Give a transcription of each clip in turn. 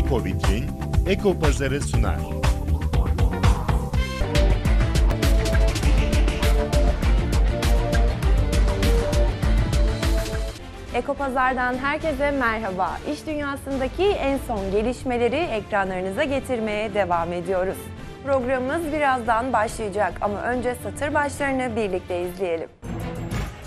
Eko Vitrin, Eko Pazarı sunar. Ekopazar'dan herkese merhaba. İş dünyasındaki en son gelişmeleri ekranlarınıza getirmeye devam ediyoruz. Programımız birazdan başlayacak ama önce satır başlarını birlikte izleyelim.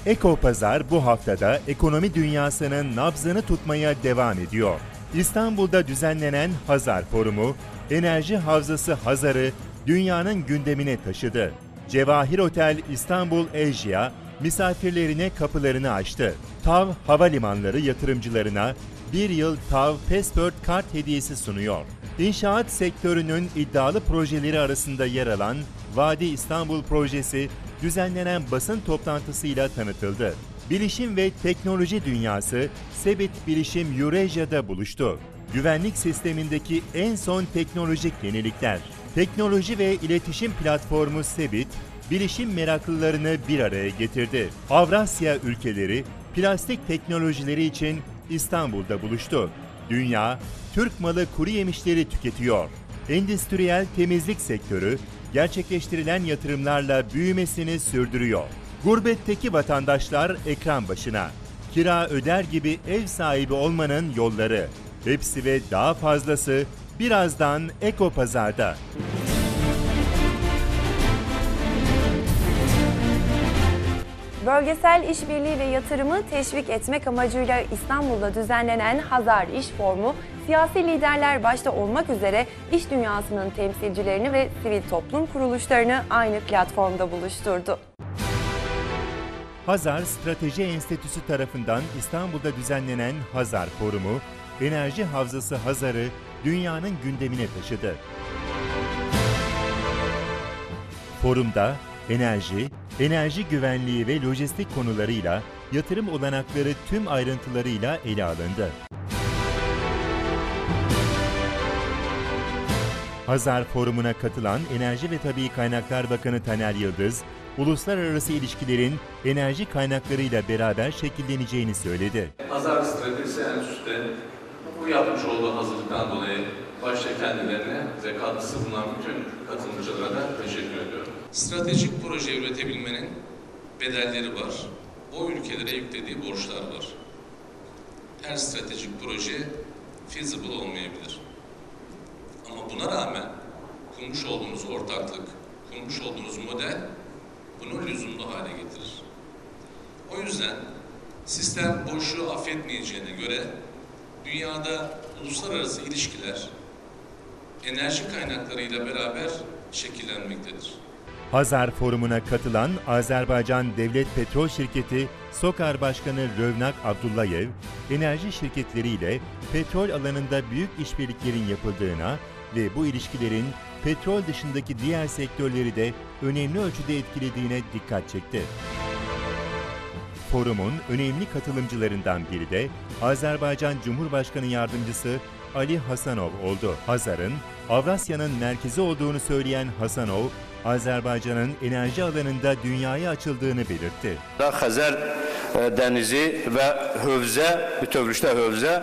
Eko Pazar bu haftada ekonomi dünyasının nabzını tutmaya devam ediyor. İstanbul'da düzenlenen Hazar Forumu, enerji havzası Hazar'ı dünyanın gündemine taşıdı. Cevahir Otel İstanbul Asia misafirlerine kapılarını açtı. TAV Havalimanları yatırımcılarına bir yıl TAV Passport kart hediyesi sunuyor. İnşaat sektörünün iddialı projeleri arasında yer alan Vadi İstanbul projesi düzenlenen basın toplantısıyla tanıtıldı. Bilişim ve teknoloji dünyası Sebit Bilişim Eurasia'da buluştu. Güvenlik sistemindeki en son teknolojik yenilikler. Teknoloji ve iletişim platformu Sebit, bilişim meraklılarını bir araya getirdi. Avrasya ülkeleri plastik teknolojileri için İstanbul'da buluştu. Dünya, Türk malı kuru yemişleri tüketiyor. Endüstriyel temizlik sektörü gerçekleştirilen yatırımlarla büyümesini sürdürüyor. Gurbetteki vatandaşlar ekran başına. Kira öder gibi ev sahibi olmanın yolları. Hepsi ve daha fazlası birazdan Eko Pazar'da. Bölgesel işbirliği ve yatırımı teşvik etmek amacıyla İstanbul'da düzenlenen Hazar İş Forumu, siyasi liderler başta olmak üzere iş dünyasının temsilcilerini ve sivil toplum kuruluşlarını aynı platformda buluşturdu. Hazar Strateji Enstitüsü tarafından İstanbul'da düzenlenen Hazar Forumu, enerji havzası Hazar'ı dünyanın gündemine taşıdı. Forumda enerji, enerji güvenliği ve lojistik konularıyla yatırım olanakları tüm ayrıntılarıyla ele alındı. Hazar Forumu'na katılan Enerji ve Tabii Kaynaklar Bakanı Taner Yıldız, uluslararası ilişkilerin enerji kaynaklarıyla beraber şekilleneceğini söyledi. Hazar Stratejisi Enstitüsü'de bu yapmış olduğu hazırlıktan dolayı başta kendilerine ve katkısı bulunan bütün katılımcılara da teşekkür ediyorum. Stratejik proje üretebilmenin bedelleri var. O ülkelere yüklediği borçlar var. Her stratejik proje feasible olmayabilir. Ama buna rağmen kurmuş olduğunuz ortaklık, kurmuş olduğunuz model bunu lüzumlu hale getirir. O yüzden sistem boşluğu affetmeyeceğine göre dünyada uluslararası ilişkiler enerji kaynaklarıyla beraber şekillenmektedir. Hazar Forumu'na katılan Azerbaycan Devlet Petrol Şirketi SOKAR Başkanı Rövnak Abdullayev, enerji şirketleriyle petrol alanında büyük işbirliklerin yapıldığına ve bu ilişkilerin petrol dışındaki diğer sektörleri de önemli ölçüde etkilediğine dikkat çekti. Forumun önemli katılımcılarından biri de Azerbaycan Cumhurbaşkanı Yardımcısı Ali Hasanov oldu. Hazar'ın Avrasya'nın merkezi olduğunu söyleyen Hasanov, Azerbaycan'ın enerji alanında dünyaya açıldığını belirtti. Xəzər e, dənizi və hövzə, bütövlükdə hövzə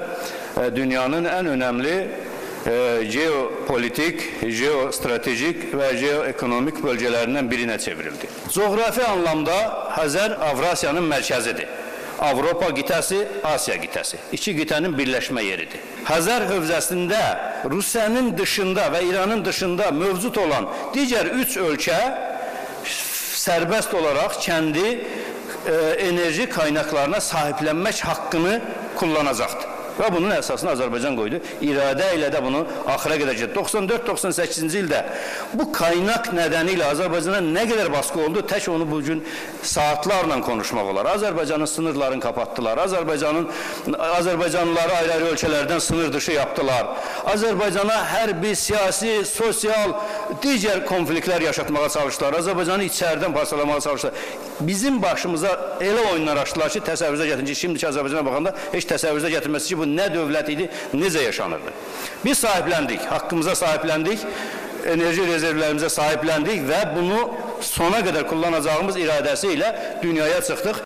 e, dünyanın ən önəmli e, geopolitik, geostratejik və geoekonomik bölgələrindən birinə çevrildi. Coğrafi anlamda Xəzər Avrasiyanın mərkəzidir. Avropa qitəsi, Asiya qitəsi. İki qitənin birləşmə yeridir. Xəzər hövzəsində Rusiyanın dışında və İranın dışında mövcud olan digər üç ölkə sərbəst olaraq kəndi e, enerji qaynaqlarına sahiblənmək haqqını kullanacaqdır. Və bunun əsasını Azərbaycan qoydu. İradə ilə də bunu axıra qədər getdi. 94-98-ci ildə bu qaynaq nədənilə Azərbaycana nə qədər baskı oldu, tək onu bu gün saatlarla konuşmaq olar. Azərbaycanın sınırlarını kapattılar. Azərbaycanın Azərbaycanlıları ayrı-ayrı ölkələrdən sınır dışı yaptılar. Azərbaycana hərbi, siyasi, sosial, digər konfliktlər yaşatmağa çalışdılar. Azərbaycanı içərdən parçalamağa çalışdılar. Bizim başımıza elə oyunlar açdılar ki, təsəvvürə gətirin ki, şimdiki Azərbaycana baxanda heç təsəvvürə gətirməsi ki, bu nə dövlət idi, necə yaşanırdı. Biz sahibləndik, haqqımıza sahibləndik, enerji rezervlərimizə sahibləndik və bunu sona qədər kullanacağımız iradəsi ilə dünyaya çıxdıq.